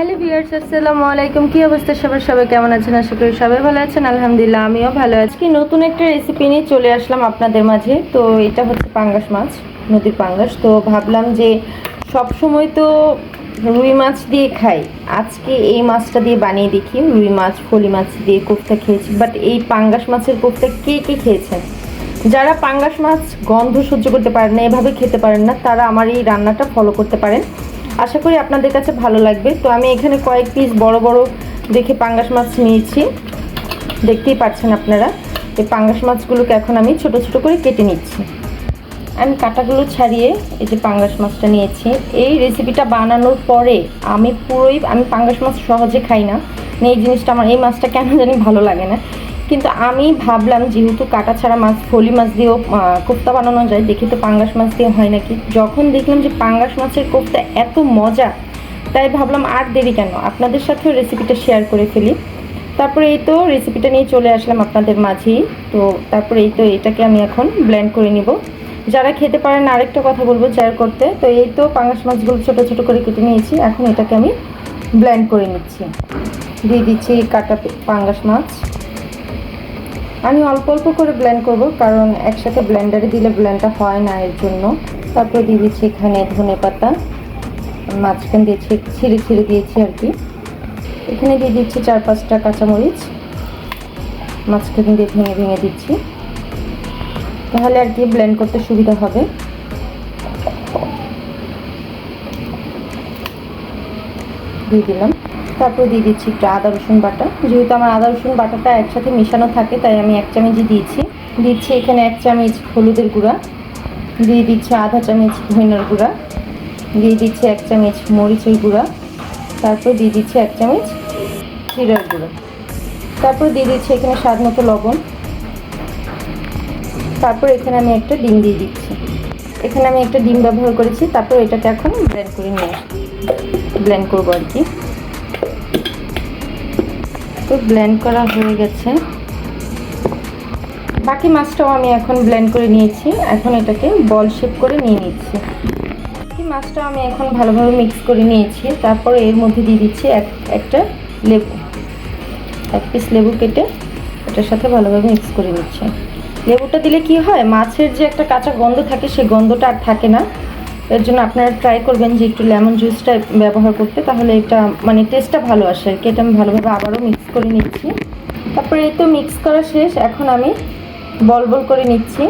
Hello viewers, আসসালামু আলাইকুম। কি অবস্থা সবার? সবাই কেমন আছেন? আশা করি সবাই ভালো আছেন। আলহামদুলিল্লাহ, আমিও ভালো আছি। কি নতুন একটা রেসিপি নিয়ে চলে আসলাম আপনাদের মাঝে। তো এটা হচ্ছে পাঙ্গাস মাছ, নদীর পাঙ্গাস। তো ভাবলাম যে সব সময় তো রুই মাছ দিয়ে খাই। আজকে এই মাছটা দিয়ে বানিয়ে দেখি। রুই মাছ, ফলি মাছ দিয়ে কোফতা খেয়েছি। বাট এই পাঙ্গাস মাছের কোফতা কে কে খেয়েছেন? যারা পাঙ্গাস মাছ গন্ধ সহ্য করতে পারেন না, এভাবে খেতে পারেন না, তারা আমার এই রান্নাটা ফলো করতে পারেন। আশা করি আপনাদের কাছে ভালো লাগবে। তো আমি এখানে কয়েক পিস বড় বড় দেখে পাঙ্গাস মাছ নিয়েছি। দেখতেই পাচ্ছেন আপনারা এই পাঙ্গাস মাছগুলোকে এখন আমি ছোট ছোট করে কেটে নিচ্ছি। আমি কাটাগুলো ছাড়িয়ে এই যে পাঙ্গাস মাছটা নিয়েছি। এই রেসিপিটা বানানোর পরে আমি পুরোই, আমি পাঙ্গাস মাছ সহজে খাই না। মানে এই জিনিসটা আমার, এই মাছটা কেন জানি ভালো লাগে না। কিন্তু আমি ভাবলাম যেহেতু কাটা ছাড়া মাছ, ফলি মাছ দিয়েও কোফতা বানানো যায়, দেখি তো পাঙ্গাস মাছ দিয়ে হয় নাকি। যখন দেখলাম যে পাঙ্গাস মাছের কোফতা এত মজা, তাই ভাবলাম আর দেরি কেন? আপনাদের সাথেও রেসিপিটা শেয়ার করে ফেলি। তারপরে এই তো রেসিপিটা নিয়ে চলে আসলাম আপনাদের মাঝেই। তো তারপরে এই তো এটাকে আমি এখন ব্ল্যান্ড করে নিব। যারা খেতে পারেন, আরেকটা কথা বলব শেয়ার করতে। তো এই তো পাঙ্গাস মাছগুলো ছোট ছোট করে কেটে নিয়েছি। এখন এটাকে আমি ব্ল্যান্ড করে নিচ্ছি। দিয়ে দিচ্ছি কাটা পাঙ্গাস মাছ। আমি অল্প অল্প করে ব্লেন্ড করব, কারণ একসাথে ব্লেন্ডারে দিলে ব্লেন্ডটা হয় না এর জন্য। তারপর দিয়ে দিচ্ছি এখানে ধনে পাতা, মাঝখান দিয়েছি ছিঁড়ে ছিঁড়ে দিয়েছি আর কি। এখানে দিয়ে দিচ্ছি চার পাঁচটা কাঁচামরিচ, মাঝখান দিয়ে ভেঙে ভেঙে দিচ্ছি। তাহলে আর কি ব্লেন্ড করতে সুবিধা হবে। দিয়ে দিলাম। তারপর দিয়ে দিচ্ছি একটু আদা রসুন বাটা। যেহেতু আমার আদা রসুন বাটাটা একসাথে মেশানো থাকে, তাই আমি এক চামচই দিয়েছি। দিচ্ছি এখানে এক চামচ হলুদের গুঁড়া, দিয়ে দিচ্ছি আধা চামচ ধইনার গুঁড়া, দিয়ে দিচ্ছি এক চামচ মরিচের গুঁড়া, তারপর দিয়ে দিচ্ছি এক চামচ জিরার গুঁড়া। তারপর দিয়ে দিচ্ছি এখানে স্বাদ মতো লবণ। তারপর এখানে আমি একটা ডিম দিয়ে দিচ্ছি। এখানে আমি একটা ডিম ব্যবহার করেছি, তারপর এটাকে এখন ব্লেন্ড করে নিয়ে ব্লেন্ড করব আর কি। তো ব্লেন্ড করা হয়ে গেছে। বাকি মাছটাও আমি এখন ব্লেন্ড করে নিয়েছি। এখন এটাকে বল শেপ করে নিয়ে নিচ্ছি। বাকি মাছটাও আমি এখন ভালোভাবে মিক্স করে নিয়েছি। তারপর এর মধ্যে দিয়ে দিচ্ছি এক, একটা লেবু। এক পিস লেবু কেটে এটার সাথে ভালোভাবে মিক্স করে নিচ্ছি। লেবুটা দিলে কি হয়? মাছের যে একটা কাঁচা গন্ধ থাকে, সেই গন্ধটা আর থাকে না। এর জন্য আপনারা ট্রাই করবেন যে একটু লেমন জুসটা ব্যবহার করতে। তাহলে এটা মানে টেস্টটা ভালো আসে। আর কি এটা আমি ভালোভাবে আবারও মিক্স করে নিচ্ছি। তারপরে এই তো মিক্স করা শেষ, এখন আমি বল বল করে নিচ্ছি।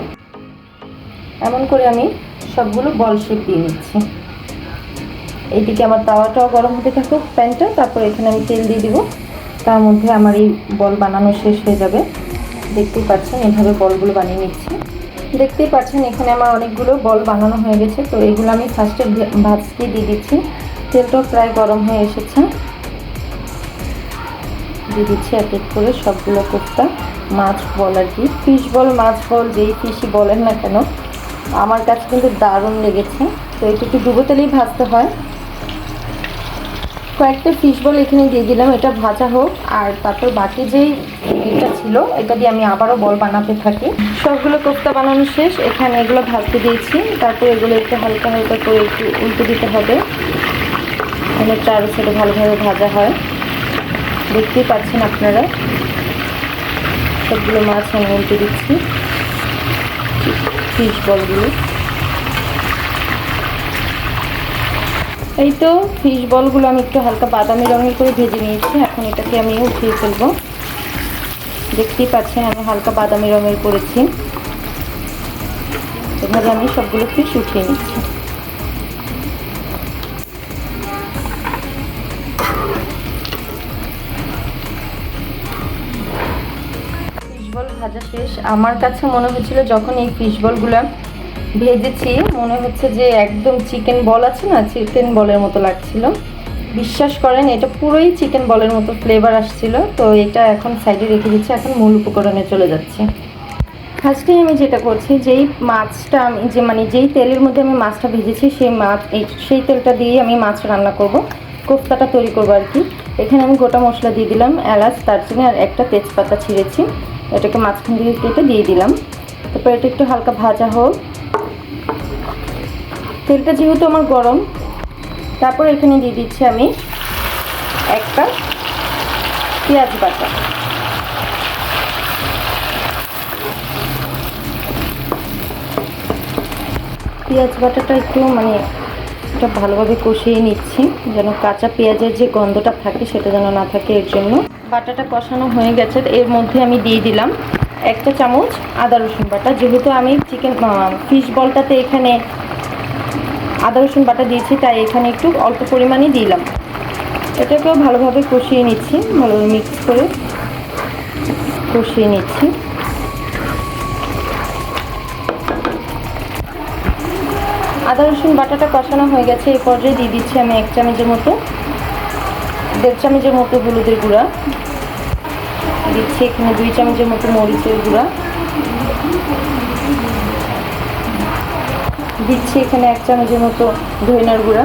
এমন করে আমি সবগুলো বল শেপ দিয়ে নিচ্ছি। এইদিকে আমার তাওয়াটাও গরম হতে থাকুক, প্যানটা, তারপর এখানে আমি তেল দিয়ে দিব। তার মধ্যে আমার এই বল বানানো শেষ হয়ে যাবে। দেখতেই পাচ্ছেন, এভাবে বলগুলো বানিয়ে নিচ্ছি। দেখতেই পাচ্ছেন, এখানে আমার অনেকগুলো বল বানানো হয়ে গেছে। তো এগুলো আমি ফার্স্টে ভাজতে দিয়ে দিচ্ছি। তেলটাও প্রায় গরম হয়ে এসেছে। দিয়ে দিচ্ছি এক এক করে সবগুলো কোফতা মাছ বল আর কি। ফিশ বল, মাছ বল, যেই ফিশই বলেন না কেন, আমার কাছে কিন্তু দারুণ লেগেছে। তো এটা একটু ডুবো তেলেই ভাজতে হয়। কয়েকটা ফিশ বল এখানে দিয়ে দিলাম, এটা ভাজা হোক। আর তারপর বাকি যেই এটা ছিল, এটা দিয়ে আমি আবারও বল বানাতে থাকি। সবগুলো কোফতা বানানো শেষ। এখানে এগুলো ভাজতে দিয়েছি। তারপর এগুলো একটু হালকা হালকা করে একটু উল্টে দিতে হবে। মানে চারো সাইডে ভালোভাবে ভাজা হয়। দেখতেই পাচ্ছেন আপনারা। সবগুলো মাছ আমি উল্টে দিচ্ছি। ফিশ বলগুলো। এই তো ফিশ বলগুলো আমি একটু হালকা বাদামি রঙের করে ভেজে নিয়েছি। এখন এটাকে আমি উঠিয়ে ফেলব। দেখতেই পাচ্ছেন আমি হালকা বাদামি রঙের করেছি। এভাবে আমি সবগুলো ফিশ উঠিয়ে নিচ্ছি। ভাজা শেষ আমার কাছে মনে হচ্ছিল যখন এই ফিশ বলগুলো ভেজেছি, মনে হচ্ছে যে একদম চিকেন বল আছে না চিকেন বলের মতো লাগছিল। বিশ্বাস করেন, এটা পুরোই চিকেন বলের মতো ফ্লেভার আসছিল। তো এটা এখন সাইডে রেখে দিচ্ছি, এখন মূল উপকরণে চলে যাচ্ছে। ফার্স্টে আমি যেটা করছি, যেই মাছটা আমি, যে মানে যেই তেলের মধ্যে আমি মাছটা ভেজেছি, সেই মাছ সেই তেলটা দিয়েই আমি মাছ রান্না করব। কোফতাটা তৈরি করব আর কি। এখানে আমি গোটা মশলা দিয়ে দিলাম, এলাচ, দারচিনি আর একটা তেজপাতা ছিঁড়েছি। এটাকে মাঝখান দিয়ে কেটে দিয়ে দিলাম। তারপর এটা একটু হালকা ভাজা হোক। তেলটা যেহেতু আমার গরম, তারপর এখানে দিয়ে দিচ্ছি আমি একটা পেঁয়াজ বাটা। পেঁয়াজ বাটাটা একটু মানে এটা ভালোভাবে কষিয়ে নিচ্ছি, যেন কাঁচা পেঁয়াজের যে গন্ধটা থাকে সেটা যেন না থাকে এর জন্য। বাটাটা কষানো হয়ে গেছে, এর মধ্যে আমি দিয়ে দিলাম একটা চামচ আদা রসুন বাটা। যেহেতু আমি চিকেন ফিশ বলটাতে এখানে আদা রসুন বাটা দিয়েছি, তাই এখানে একটু অল্প পরিমাণে দিলাম। এটাকেও ভালোভাবে কষিয়ে নিচ্ছি ভালোভাবে মিক্স করে কষিয়ে নিচ্ছি। আদা রসুন বাটাটা কষানো হয়ে গেছে এই পর্যায়ে দিয়ে দিচ্ছি আমি এক চামচের মতো দেড় চামচের মতো হলুদের গুঁড়া। দিচ্ছি এখানে দুই চামচের মতো মরিচের গুঁড়া। দিচ্ছি এখানে এক চামচের মতো ধইনার গুঁড়া।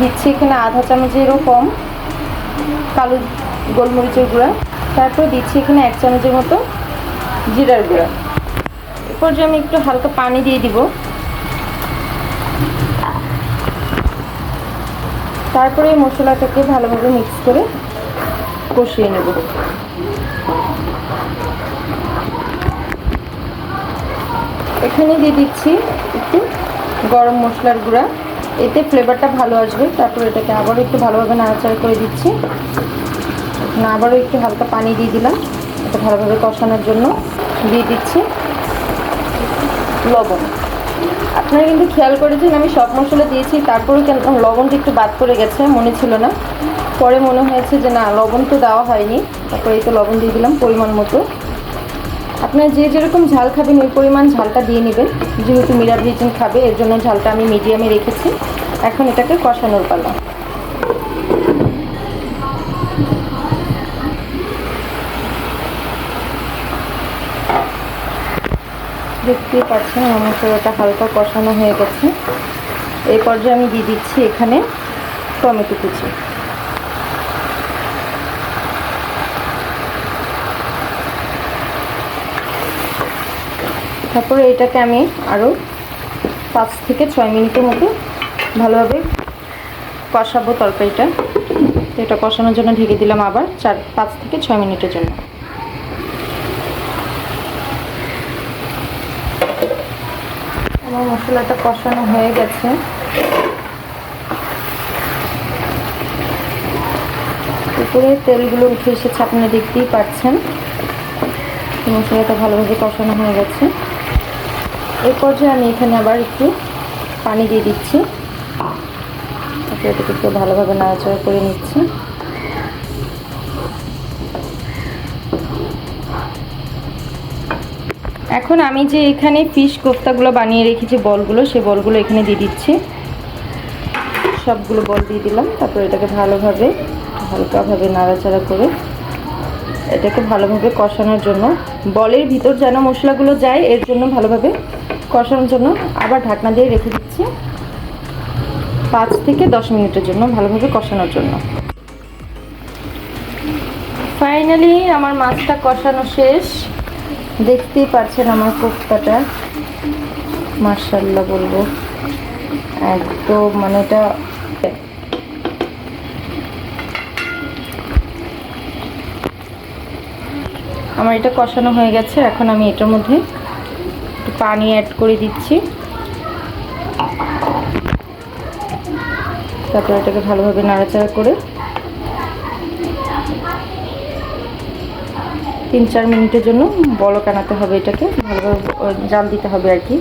দিচ্ছি এখানে আধা চামচেরও কম কালো গোলমরিচের গুঁড়া। তারপর দিচ্ছি এখানে এক চামচের মতো জিরার গুঁড়া। এরপর যে আমি একটু হালকা পানি দিয়ে দিব। তারপরে এই মশলাটাকে ভালোভাবে মিক্স করে কষিয়ে নেব। এখানে দিয়ে দিচ্ছি একটু গরম মশলার গুঁড়া। এতে ফ্লেভারটা ভালো আসবে। তারপর এটাকে আবারও একটু ভালোভাবে নাড়াচাড়া করে দিচ্ছি। আবারও একটু হালকা পানি দিয়ে দিলাম। এটা ভালোভাবে কষানোর জন্য। দিয়ে দিচ্ছি লবণ। আপনারা কিন্তু খেয়াল করেছেন, আমি সব মশলা দিয়েছি, তারপরেও কেন লবণটা একটু বাদ পড়ে গেছে, মনে ছিল না। পরে মনে হয়েছে যে না, লবণ তো দেওয়া হয়নি, তারপরে এই তো লবণ দিয়ে দিলাম পরিমাণ মতো। আপনারা যে যেরকম ঝাল খাবেন, ওই পরিমাণ ঝালটা দিয়ে নেবেন। যেহেতু মিরাবিজন খাবে, এর জন্য ঝালটা আমি মিডিয়ামে রেখেছি। এখন এটাকে কষানোর পালা। দেখতেই পাচ্ছেন, আমার মশলাটা হালকা কষানো হয়ে গেছে। এই পর্যায়ে আমি দিয়ে দিচ্ছি এখানে টমেটো কুচি। তারপরে এটাকে আমি আরও পাঁচ থেকে ছয় মিনিটের মতো ভালোভাবে কষাবো তরকারিটা। এটা কষানোর জন্য ঢেকে দিলাম আবার চার, পাঁচ থেকে ছয় মিনিটের জন্য আমার মশলাটা কষানো হয়ে গেছে। উপরে তেলগুলো উঠে এসেছে, আপনারা দেখতেই পাচ্ছেন। মশলাটা ভালোভাবে কষানো হয়ে গেছে। এই পর্যায়ে আমি এখানে আবার একটু পানি দিয়ে দিচ্ছি। এটাকে একটু ভালোভাবে নাড়াচাড়া করে নিচ্ছি এখন আমি যে এখানে ফিশ কোফতাগুলো বানিয়ে রেখেছি বলগুলো, সে বলগুলো এখানে দিয়ে দিচ্ছি। সবগুলো বল দিয়ে দিলাম, তারপর এটাকে ভালোভাবে, হালকাভাবে নাড়াচাড়া করে এটাকে ভালোভাবে কষানোর জন্য, বলের ভিতর যেন মশলাগুলো যায়, এর জন্য ভালোভাবে কষানোর জন্য আবার ঢাকনা দিয়ে রেখে দিচ্ছি। পাঁচ থেকে দশ মিনিটের জন্য ভালোভাবে কষানোর জন্য। ফাইনালি আমার মাছটা কষানো শেষ। দেখতেই পাচ্ছেন আমার কোফতাটা। মার্শাল্লাহ বলব। একদম মানে এটা আমার এটা কষানো হয়ে গেছে, এখন আমি এটার মধ্যে একটু পানি অ্যাড করে দিচ্ছি। তারপর এটাকে ভালোভাবে নাড়াচাড়া করে তিন চার মিনিটের জন্য বলক আনাতে হবে এটাকে। ভালোভাবে জাল দিতে হবে আর কি।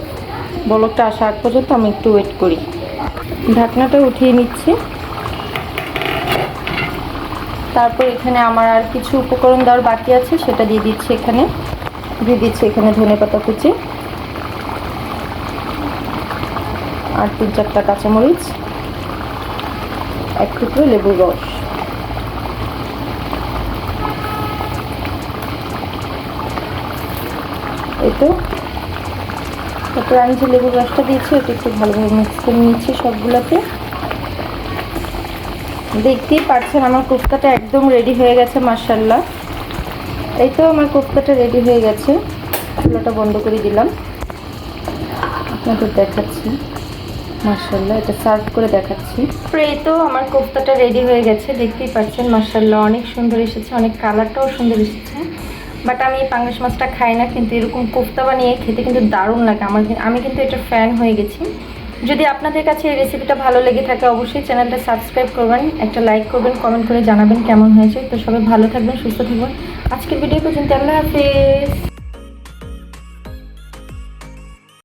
বলকটা আসা আগ পর্যন্ত আমি একটু ওয়েট করি। ঢাকনাটা উঠিয়ে নিচ্ছি। তারপর এখানে আমার আর কিছু উপকরণ দেওয়ার বাকি আছে, সেটা দিয়ে দিচ্ছি এখানে। দিয়ে দিচ্ছি এখানে ধনে পাতা কুচি। আর তিন চারটা কাঁচামরিচ। এক টুকরো লেবুর রস। এই তো। তারপর আমি যে লেবুর রসটা দিয়েছি ওটা একটু ভালোভাবে মিক্স করে নিচ্ছি সবগুলোতে দেখতেই পাচ্ছেন আমার কোফতাটা একদম রেডি হয়ে গেছে মার্শাল্লাহ এই তো আমার কোফতাটা রেডি হয়ে গেছে। চুলাটা বন্ধ করে দিলাম। আপনাদের দেখাচ্ছি। মার্শাল্লাহ এটা সার্ভ করে দেখাচ্ছি। এই তো আমার কোফতাটা রেডি হয়ে গেছে, দেখতেই পাচ্ছেন মার্শাল্লাহ অনেক সুন্দর এসেছে, অনেক কালারটাও সুন্দর এসেছে। বাট আমি পাঙ্গাস মাছটা খাই না, কিন্তু এরকম কোফতা বানিয়ে খেতে কিন্তু দারুণ লাগে। আমার আমি কিন্তু এটা ফ্যান হয়ে গেছি। যদি আপনাদের কাছে এই রেসিপিটা ভালো লেগে থাকে, অবশ্যই চ্যানেলটা সাবস্ক্রাইব করবেন, একটা লাইক করবেন কমেন্ট করে জানাবেন কেমন হয়েছে। তো সবাই ভালো থাকবেন, সুস্থ থাকবেন। আজকের ভিডিও পর্যন্ত আল্লাহ হাফেজ।